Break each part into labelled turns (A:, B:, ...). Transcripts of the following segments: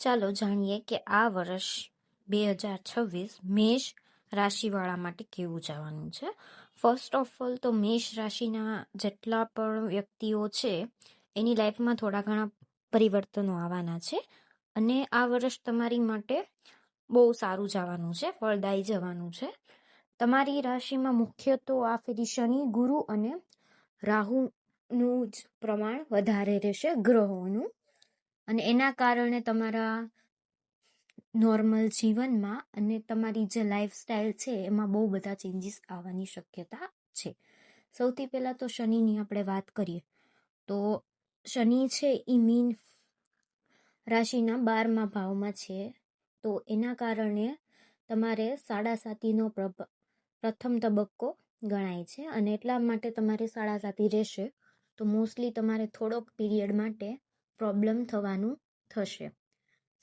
A: ચાલો જાણીએ કે આ વર્ષ બે હજાર છવ્વીસ મેષ રાશિવાળા માટે કેવું જવાનું છે? ફર્સ્ટ ઓફ ઓલ તો મેષ રાશિના જેટલા પણ વ્યક્તિઓ છે, એની લાઈફમાં થોડા ઘણા પરિવર્તનો આવવાના છે અને આ વર્ષ તમારી માટે બહુ સારું જવાનું છે, ફળદાયી જવાનું છે. તમારી રાશિમાં મુખ્ય તો આ ફેરી શનિ, ગુરુ અને રાહુનું જ પ્રમાણ વધારે રહેશે ગ્રહોનું. અને એના કારણે તમારા નોર્મલ જીવનમાં અને તમારી જે લાઈફસ્ટાઈલ છે, એમાં બહુ બધા ચેન્જીસ આવવાની શક્યતા છે. સૌથી પહેલાં તો શનિની આપણે વાત કરીએ, તો શનિ છે એ મીન રાશિના બારમા ભાવમાં છે. તો એના કારણે તમારે સાડા સાતીનો પ્રથમ તબક્કો ગણાય છે અને એટલા માટે તમારે સાડા સાતી રહેશે. તો મોસ્ટલી તમારે થોડોક પીરિયડ માટે પ્રોબ્લેમ થવાનું થશે.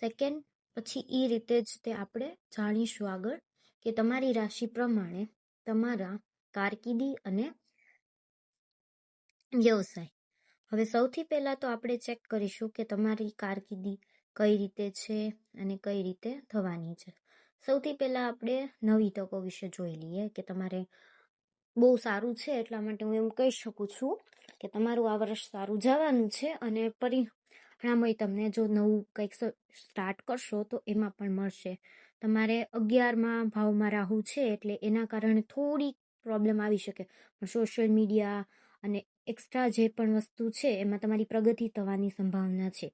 A: સેકન્ડ પછી એ રીતે જ તે આપણે જાણીશું આગળ કે તમારી રાશિ પ્રમાણે તમારા કારકિર્દી અને વ્યવસાય. હવે સૌથી પહેલાં તો આપણે ચેક કરીશું કે તમારી કારકિર્દી કઈ રીતે છે અને કઈ રીતે થવાની છે. સૌથી પહેલાં આપણે નવી તકો વિશે જોઈ લઈએ કે તમારે બહુ સારું છે એટલા માટે હું એમ કહી શકું છું કે તમારું આ વર્ષ સારું જવાનું છે અને પરિણામય તમને જો નવું કંઈક સ્ટાર્ટ કરશો તો એમાં પણ મળશે. તમારે અગિયારમાં ભાવમાં રાહુ છે એટલે એના કારણે થોડી પ્રોબ્લેમ આવી શકે. પણ સોશિયલ મીડિયા અને એક્સ્ટ્રા જે પણ વસ્તુ છે એમાં તમારી પ્રગતિ થવાની સંભાવના છે.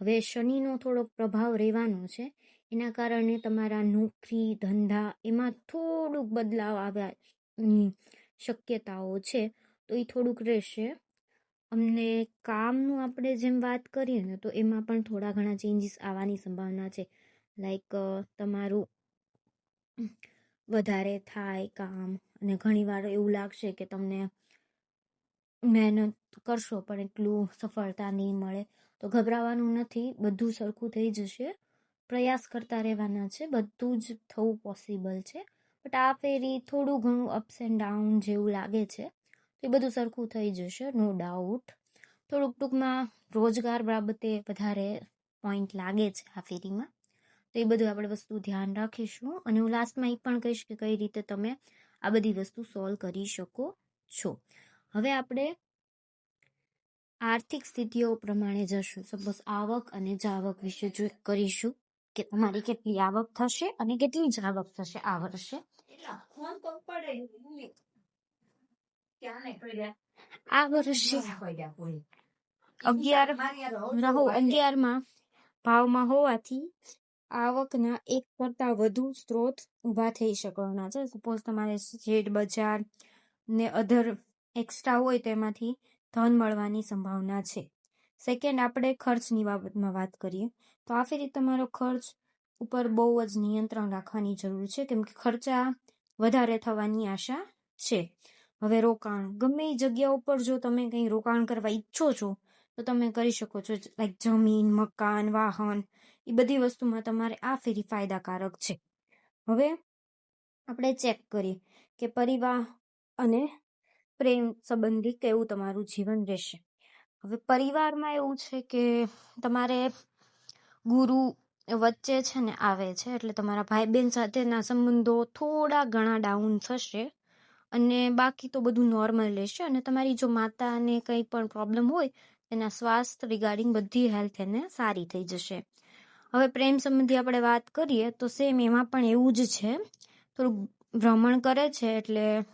A: હવે શનિનો થોડોક પ્રભાવ રહેવાનો છે. એના કારણે તમારા નોકરી, ધંધા એમાં થોડુંક બદલાવ આવ્યાની શક્યતાઓ છે. તો એ થોડુંક રહેશે. અમને કામનું આપણે જેમ વાત કરીએ ને, તો એમાં પણ થોડા ઘણા ચેન્જીસ આવવાની સંભાવના છે. લાઈક તમારું વધારે થાય કામ અને ઘણીવાર એવું લાગશે કે તમને મહેનત કરશો પણ એટલું સફળતા નહીં મળે. તો ગભરાવાનું નથી, બધું સરખું થઈ જશે. પ્રયાસ કરતા રહેવાના છે, બધું જ થવું પોસિબલ છે. બટ આ ફેરી થોડું ઘણું અપ્સ એન્ડ ડાઉન જેવું લાગે છે. એ બધું સરખું થઈ જશે નો ડાઉટ થોડુંક ટૂંકમાં રોજગાર બાબતે વધારે પોઈન્ટ લાગે છે આ ફેરીમાં. તો એ બધું આપણે વસ્તુ ધ્યાન રાખીશું. અને હું લાસ્ટમાં એ પણ કહીશ કે કઈ રીતે તમે આ બધી વસ્તુ સોલ્વ કરી શકો છો. હવે આપણે આર્થિક સ્થિતિઓ પ્રમાણે જશું. સપોઝ આવક અને જાવક વિશે જો કરીશું કે તમારી કેટલી આવક થશે અને કેટલી જાવક થશે આ વર્ષે. આ વર્ષે અગિયાર રહો અગિયારમાં ભાવમાં હોવાથી આવકના એક કરતા વધુ સ્ત્રોત ઊભા થઈ શકવાના છે. સપોઝ તમારે શેર બજાર ને અધર એક્સ્ટ્રા હોય તેમાંથી ધન મળવાની સંભાવના છે. સેકન્ડ આપણે ખર્ચની બાબતમાં વાત કરીએ તો આ ફેરી તમારો ખર્ચ ઉપર બહુ જ નિયંત્રણ રાખવાની જરૂર છે કેમ કે ખર્ચા વધારે થવાની આશા છે. હવે રોકાણ. ગમે એ જગ્યા ઉપર જો તમે કંઈ રોકાણ કરવા ઈચ્છો છો, તો તમે કરી શકો છો. લાઈક જમીન, મકાન, વાહન એ બધી વસ્તુમાં તમારે આ ફેરી ફાયદાકારક છે. હવે આપણે ચેક કરીએ કે પરિવાર અને પ્રેમ સંબંધી કેવું તમારું જીવન રહેશે. હવે પરિવારમાં એવું છે કે તમારે ગુરુ વચ્ચે છે ને આવે છે, એટલે તમારા ભાઈ બહેન સાથેના સંબંધો થોડા ઘણા ડાઉન થશે. અને બાકી તો બધું નોર્મલ રહેશે અને તમારી જો માતાને કંઈ પણ પ્રોબ્લેમ હોય, એના સ્વાસ્થ્ય રિગાર્ડિંગ બધી હેલ્થ એને સારી થઈ જશે. હવે પ્રેમ સંબંધી આપણે વાત કરીએ, તો સેમ એમાં પણ એવું જ છે. થોડુંક ભ્રમણ કરે છે, એટલે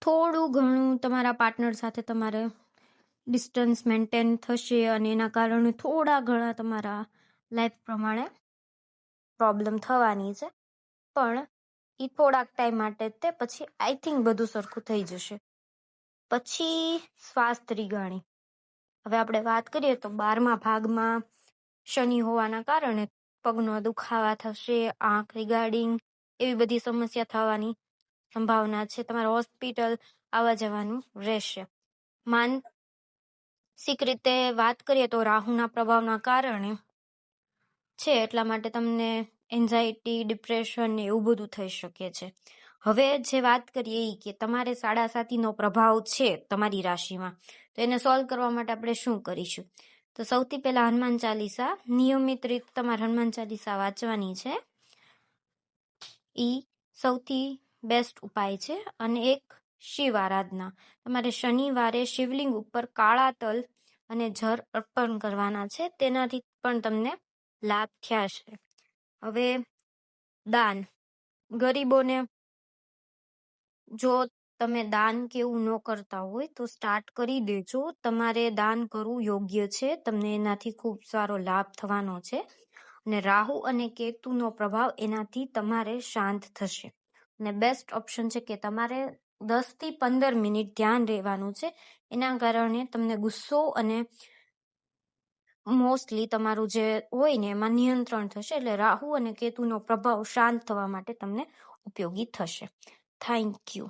A: થોડું ઘણું તમારા પાર્ટનર સાથે તમારે ડિસ્ટન્સ મેન્ટેન થશે અને એના કારણે થોડા ઘણા તમારા લાઈફ પ્રમાણે પ્રોબ્લેમ થવાની છે. પણ એ થોડાક ટાઈમ માટે તે, પછી આઈ થિંક બધું સરખું થઈ જશે. પછી સ્વાસ્થ્ય ત્રિગાણી. હવે આપણે વાત કરીએ તો બારમા ભાગમાં શનિ હોવાના કારણે પગનો દુખાવા થશે, આંખ રિગાર્ડિંગ એવી બધી સમસ્યા થવાની સંભાવના છે. તમારે હોસ્પિટલ આવવા જવાનું રહેશે. માનસિક રીતે વાત કરીએ તો રાહુના પ્રભાવના કારણે છે, એટલા માટે તમને એન્ઝાયટી ડિપ્રેશન ને એવું બધું થઈ શકે છે. હવે જે વાત કરીએ એ કે તમારે સાડા સાતીનો પ્રભાવ છે તમારી રાશિમાં. તો એને સોલ્વ કરવા માટે આપણે શું કરીશું? તો સૌથી પહેલા હનુમાન ચાલીસા, નિયમિત રીતે તમારે હનુમાન ચાલીસા વાંચવાની છે. એ સૌથી બેસ્ટ ઉપાય છે અને એક શિવ આરાધના. તમારે શનિવારે શિવલિંગ ઉપર કાળા તલ અને જર અર્પણ કરવાના છે. તેનાથી પણ તમને લાભ થયા છે હવે દાન. ગરીબોને જો તમે દાન કેવું ન કરતા હોય તો સ્ટાર્ટ કરી દેજો. તમારે દાન કરવું યોગ્ય છે. તમને એનાથી ખૂબ સારો લાભ થવાનો છે. અને રાહુ અને કેતુનો પ્રભાવ એનાથી તમારે શાંત થશે. અને બેસ્ટ ઓપ્શન છે કે તમારે દસથી પંદર મિનિટ ધ્યાન રહેવાનું છે. એના કારણે તમને ગુસ્સો અને મોસ્ટલી તમારું જે હોય ને એમાં નિયંત્રણ થશે એટલે રાહુ અને કેતુનો પ્રભાવ શાંત થવા માટે તમને ઉપયોગી થશે. Thank you